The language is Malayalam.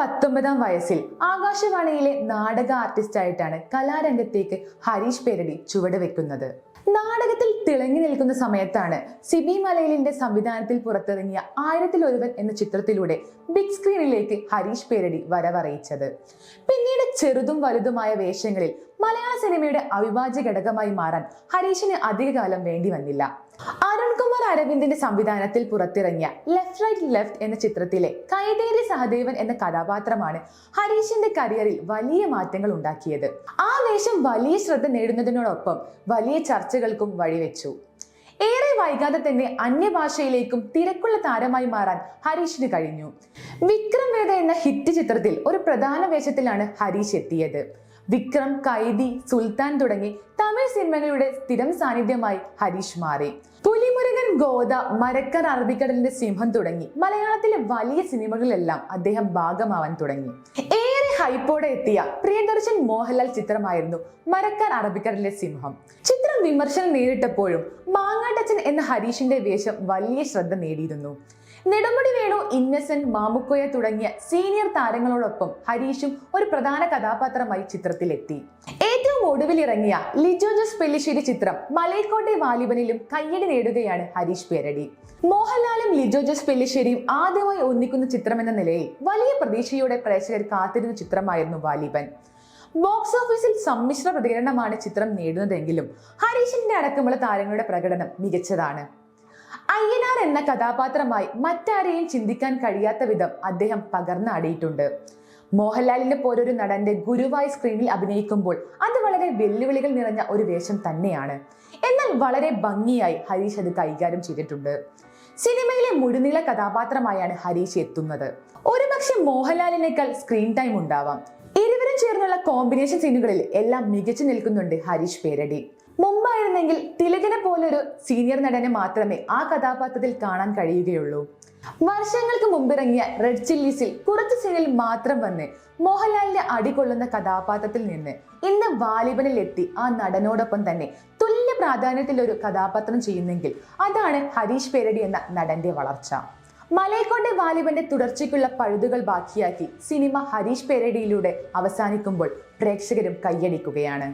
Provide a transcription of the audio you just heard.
പത്തൊമ്പതാം വയസ്സിൽ ആകാശവാണിയിലെ നാടക ആർട്ടിസ്റ്റായിട്ടാണ് കലാരംഗത്തേക്ക് ഹരീഷ് പേരടി ചുവടുവെക്കുന്നത് നാടകത്തിൽ തിളങ്ങി നിൽക്കുന്ന സമയത്താണ് സിബി മലയിലിന്റെ സംവിധാനത്തിൽ പുറത്തിറങ്ങിയ ആയിരത്തിൽ ഒരുവൻ എന്ന ചിത്രത്തിലൂടെ ബിഗ് സ്ക്രീനിലേക്ക് ഹരീഷ് പേരടി വരവറിയിച്ചത്. പിന്നീട് ചെറുതും വലുതുമായ വേഷങ്ങളിൽ മലയാള സിനിമയുടെ അവിഭാജ്യ ഘടകമായി മാറാൻ ഹരീഷിന് അധികകാലം വേണ്ടി വന്നില്ല. അരുൺകുമാർ അരവിന്ദിന്റെ സംവിധാനത്തിൽ പുറത്തിറങ്ങിയ ലെഫ്റ്റ് റൈറ്റ് ലെഫ്റ്റ് എന്ന ചിത്രത്തിലെ കൈതേരി സഹദേവൻ എന്ന കഥാപാത്രമാണ് ഹരീഷിന്റെ കരിയറിൽ വലിയ മാറ്റങ്ങൾ ഉണ്ടാക്കിയത്. ആ വേഷം വലിയ ശ്രദ്ധ നേടുന്നതിനോടൊപ്പം വലിയ ചർച്ചകൾക്കും വഴിവെച്ചു. ഏറെ വൈകാതെ തന്നെ അന്യഭാഷയിലേക്കും തിരക്കുള്ള താരമായി മാറാൻ ഹരീഷിന് കഴിഞ്ഞു. വിക്രം വേദ എന്ന ഹിറ്റ് ചിത്രത്തിൽ ഒരു പ്രധാന വേഷത്തിലാണ് ഹരീഷ് എത്തിയത്. വിക്രം കൈദി സുൽത്താൻ തുടങ്ങി തമിഴ് സിനിമകളുടെ സ്ഥിരം സാന്നിധ്യമായി ഹരീഷ് മാറി. പുലിമുരുകൻ ഗോദ മരക്കർ അറബിക്കടലിന്റെ സിംഹം തുടങ്ങി. മലയാളത്തിലെ വലിയ സിനിമകളിലെല്ലാം അദ്ദേഹം ഭാഗമാവാൻ തുടങ്ങി. ഏറെ ഹൈപ്പോടെ എത്തിയ പ്രിയദർശൻ മോഹൻലാൽ ചിത്രമായിരുന്നു മരക്കർ അറബിക്കടലിലെ സിംഹം. ചിത്രം വിമർശനം നേരിട്ടപ്പോഴും മാങ്ങാട്ടച്ചൻ എന്ന ഹരീഷിന്റെ വേഷം വലിയ ശ്രദ്ധ നേടിയിരുന്നു. നെടുമുടി വേണു ഇന്നസെന്റ് മാമുക്കോയ തുടങ്ങിയ സീനിയർ താരങ്ങളോടൊപ്പം ഹരീഷും ഒരു പ്രധാന കഥാപാത്രമായി ചിത്രത്തിലെത്തി. ഏറ്റവും ഒടുവിൽ ഇറങ്ങിയ ലിജോ ജോസ് പെല്ലിശ്ശേരി ചിത്രം മലയക്കോട്ടെ വാലിബനിലും കയ്യടി നേടുകയാണ് ഹരീഷ് പേരടി. മോഹൻലാലും ലിജോ ജോസ് പെല്ലിശ്ശേരിയും ആദ്യമായി ഒന്നിക്കുന്ന ചിത്രമെന്ന നിലയിൽ വലിയ പ്രതീക്ഷയോടെ പ്രേക്ഷകർ കാത്തിരുന്ന ചിത്രമായിരുന്നു വാലിബൻ. ബോക്സ് ഓഫീസിൽ സമ്മിശ്ര പ്രതികരണമാണ് ചിത്രം നേടുന്നതെങ്കിലും ഹരീഷിന്റെ അടക്കമുള്ള താരങ്ങളുടെ പ്രകടനം മികച്ചതാണ്. അയ്യനാർ എന്ന കഥാപാത്രമായി മറ്റാരെയും ചിന്തിക്കാൻ കഴിയാത്ത വിധം അദ്ദേഹം പകർന്നാടിയിട്ടുണ്ട്. മോഹൻലാലിനെ പോലൊരു നടന്റെ ഗുരുവായി സ്ക്രീനിൽ അഭിനയിക്കുമ്പോൾ അത് വളരെ വെല്ലുവിളികൾ നിറഞ്ഞ ഒരു വേഷം തന്നെയാണ്. എന്നാൽ വളരെ ഭംഗിയായി ഹരീഷ് അത് കൈകാര്യം ചെയ്തിട്ടുണ്ട്. സിനിമയിലെ മുഴുനീള കഥാപാത്രമായാണ് ഹരീഷ് എത്തുന്നത്. ഒരുപക്ഷെ മോഹൻലാലിനേക്കാൾ സ്ക്രീൻ ടൈം ഉണ്ടാവാം. ഇരുവരും ചേർന്നുള്ള കോമ്പിനേഷൻ സീനുകളിൽ എല്ലാം മികച്ചു നിൽക്കുന്നുണ്ട് ഹരീഷ് പേരടി. മുമ്പായിരുന്നെങ്കിൽ തിലകനെ പോലൊരു സീനിയർ നടനെ മാത്രമേ ആ കഥാപാത്രത്തിൽ കാണാൻ കഴിയുകയുള്ളൂ. വർഷങ്ങൾക്ക് മുമ്പിറങ്ങിയ റെഡ് ചില്ലീസിൽ കുറച്ച് സീനിൽ മാത്രം വന്ന് മോഹൻലാലിന്റെ അടികൊള്ളുന്ന കഥാപാത്രത്തിൽ നിന്ന് ഇന്ന് വാലിബനിൽ എത്തി ആ നടനോടൊപ്പം തന്നെ തുല്യ പ്രാധാന്യത്തിൽ ഒരു കഥാപാത്രം ചെയ്യുന്നെങ്കിൽ അതാണ് ഹരീഷ് പേരടി എന്ന നടന്റെ വളർച്ച. മലയക്കോട്ടെ വാലിബന്റെ തുടർച്ചയ്ക്കുള്ള പഴുതുകൾ ബാക്കിയാക്കി സിനിമ ഹരീഷ് പേരടിയിലൂടെ അവസാനിക്കുമ്പോൾ പ്രേക്ഷകരും കൈയടിക്കുകയാണ്.